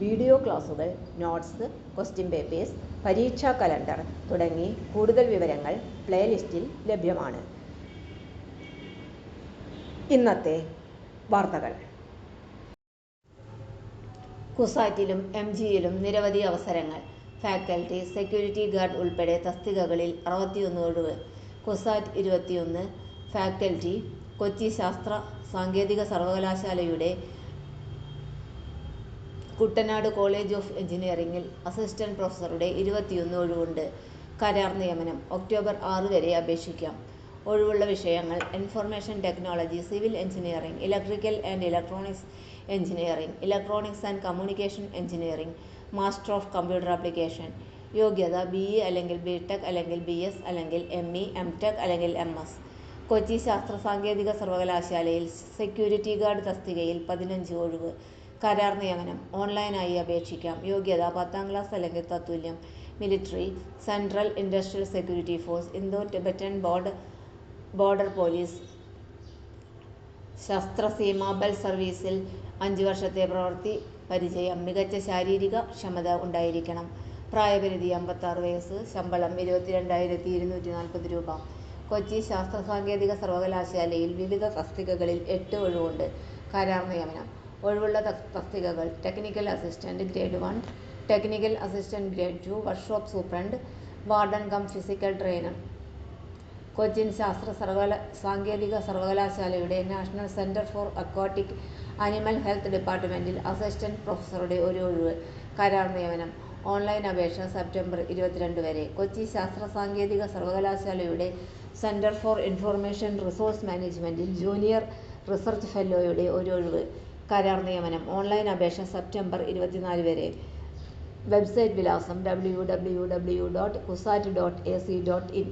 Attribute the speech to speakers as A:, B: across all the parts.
A: Video ക്ലാസുകൾ notes question papers പരീക്ഷാ calendar തുടങ്ങി കൂടുതൽ വിവരങ്ങൾ പ്ലേലിസ്റ്റിൽ ലഭ്യമാണ്. ഇന്നത്തെ വാർത്തകൾ. കുസാറ്റിലും എം ജിയിലും നിരവധി അവസരങ്ങൾ. ഫാക്കൽറ്റി സെക്യൂരിറ്റി ഗാർഡ് ഉൾപ്പെടെ തസ്തികകളിൽ അറുപത്തിയൊന്ന് ഒഴിവ്. കുസാറ്റ് ഇരുപത്തിയൊന്ന് ഫാക്കൽറ്റി കൊച്ചി ശാസ്ത്ര സാങ്കേതിക സർവകലാശാലയുടെ കുട്ടനാട് കോളേജ് ഓഫ് എഞ്ചിനീയറിംഗിൽ അസിസ്റ്റന്റ് പ്രൊഫസറുടെ ഇരുപത്തിയൊന്ന് ഒഴിവുണ്ട്. കരാർ നിയമനം ഒക്ടോബർ ആറ് വരെ അപേക്ഷിക്കാം. ഒഴിവുള്ള വിഷയങ്ങൾ information technology civil engineering electrical and electronics engineering electronics and communication engineering master of computer application യോഗ്യത ബിഇ അല്ലെങ്കിൽ ബിടെക് അല്ലെങ്കിൽ ബിഎസ് അല്ലെങ്കിൽ എംഇ, എംടെക് അല്ലെങ്കിൽ എംഎസ്. കൊച്ചി ശാസ്ത്ര സാങ്കേതിക സർവകലാശാലയിൽ സെക്യൂരിറ്റി ഗാർഡ് തസ്തികയിൽ പതിനഞ്ച് ഒഴിവ്. കരാർ നിയമനം ഓൺലൈനായി അപേക്ഷിക്കാം. യോഗ്യത പത്താം ക്ലാസ് അല്ലെങ്കിൽ തത്തുല്യം. Military central industrial security force Indo Tibetan board border police. Sashastra Seema Bal സർവീസിൽ അഞ്ച് വർഷത്തെ പ്രവൃത്തി പരിചയം മികച്ച ശാരീരിക ക്ഷമത ഉണ്ടായിരിക്കണം. പ്രായപരിധി അമ്പത്താറ് വയസ്സ് ശമ്പളം ഇരുപത്തിരണ്ടായിരത്തി ഇരുന്നൂറ്റി നാൽപ്പത് രൂപ. കൊച്ചി ശാസ്ത്ര സാങ്കേതിക സർവകലാശാലയിൽ വിവിധ തസ്തികകളിൽ എട്ട് ഒഴിവുണ്ട്. കരാർ നിയമനം. ഒഴിവുള്ള തസ്തികകൾ. Technical assistant grade one technical assistant grade two workshop superintendent warden cum physical trainer Cochin ശാസ്ത്ര സർവകല സാങ്കേതിക സർവകലാശാലയുടെ national centre for aquatic animal health ഡിപ്പാർട്ട്മെന്റിൽ അസിസ്റ്റന്റ് പ്രൊഫസറുടെ ഒരു ഒഴിവ്. കരാർ നിയമനം. ഓൺലൈൻ അപേക്ഷ സെപ്റ്റംബർ ഇരുപത്തിരണ്ട് വരെ. കൊച്ചി ശാസ്ത്ര സാങ്കേതിക സർവകലാശാലയുടെ സെന്റർ ഫോർ ഇൻഫർമേഷൻ റിസോഴ്സ് മാനേജ്മെന്റിൽ ജൂനിയർ റിസർച്ച് ഫെല്ലോയുടെ ഒരു ഒഴിവ്. കരാർ നിയമനം. ഓൺലൈൻ അപേക്ഷ സെപ്റ്റംബർ ഇരുപത്തിനാല് വരെ. വെബ്സൈറ്റ് വിലാസം W W W dot CUSAT dot A C dot in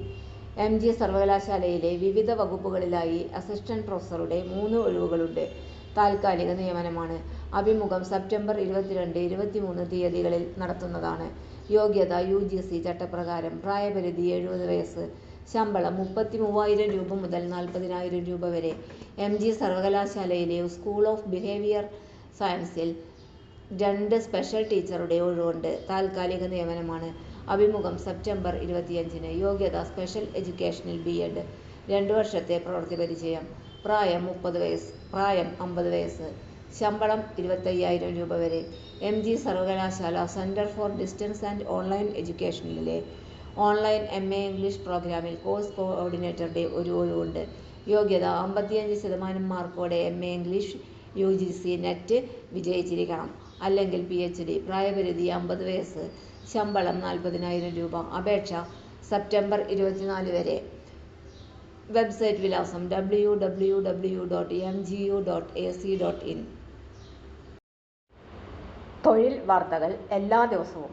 A: M G സർവകലാശാലയിലെ വിവിധ വകുപ്പുകളിലായി അസിസ്റ്റന്റ് പ്രൊഫസറുടെ മൂന്ന് ഒഴിവുകളുണ്ട്. താൽക്കാലിക നിയമനമാണ്. അഭിമുഖം സെപ്റ്റംബർ ഇരുപത്തിരണ്ട് ഇരുപത്തിമൂന്ന് തീയതികളിൽ നടത്തുന്നതാണ്. യോഗ്യത യു ജി സി ചട്ടപ്രകാരം പ്രായപരിധി എഴുപത് വയസ്സ്. ശമ്പളം മുപ്പത്തി മൂവായിരം രൂപ മുതൽ നാൽപ്പതിനായിരം രൂപ വരെ. എം ജി സർവകലാശാലയിലെ സ്കൂൾ ഓഫ് ബിഹേവിയർ സയൻസിൽ രണ്ട് സ്പെഷ്യൽ ടീച്ചറുടെ ഒഴിവുണ്ട്. താൽക്കാലിക നിയമനമാണ്. അഭിമുഖം സെപ്റ്റംബർ ഇരുപത്തിയഞ്ചിന്. യോഗ്യത സ്പെഷ്യൽ എഡ്യൂക്കേഷനിൽ ബി എഡ്. രണ്ട് വർഷത്തെ പ്രവൃത്തി പരിചയം. പ്രായം മുപ്പത് വയസ്സ് പ്രായം അമ്പത് വയസ്സ്. ശമ്പളം ഇരുപത്തയ്യായിരം രൂപ വരെ. എം ജി സർവകലാശാല centre for distance and online എഡ്യൂക്കേഷനിലെ online M A English പ്രോഗ്രാമിൽ കോഴ്സ് കോർഡിനേറ്ററുടെ ഒരു ഒഴിവുണ്ട്. യോഗ്യത അമ്പത്തിയഞ്ച് ശതമാനം മാർക്കോടെ M A English U G C NET വിജയിച്ചിരിക്കണം. അല്ലെങ്കിൽ പി എച്ച് ഡി പ്രായപരിധി അമ്പത് വയസ്സ് ശമ്പളം നാൽപ്പതിനായിരം രൂപ അപേക്ഷ സെപ്റ്റംബർ ഇരുപത്തിനാല് വരെ. വെബ്സൈറ്റ് വിലാസം W W W dot M G U dot A C dot in. തൊഴിൽ വാർത്തകൾ എല്ലാ ദിവസവും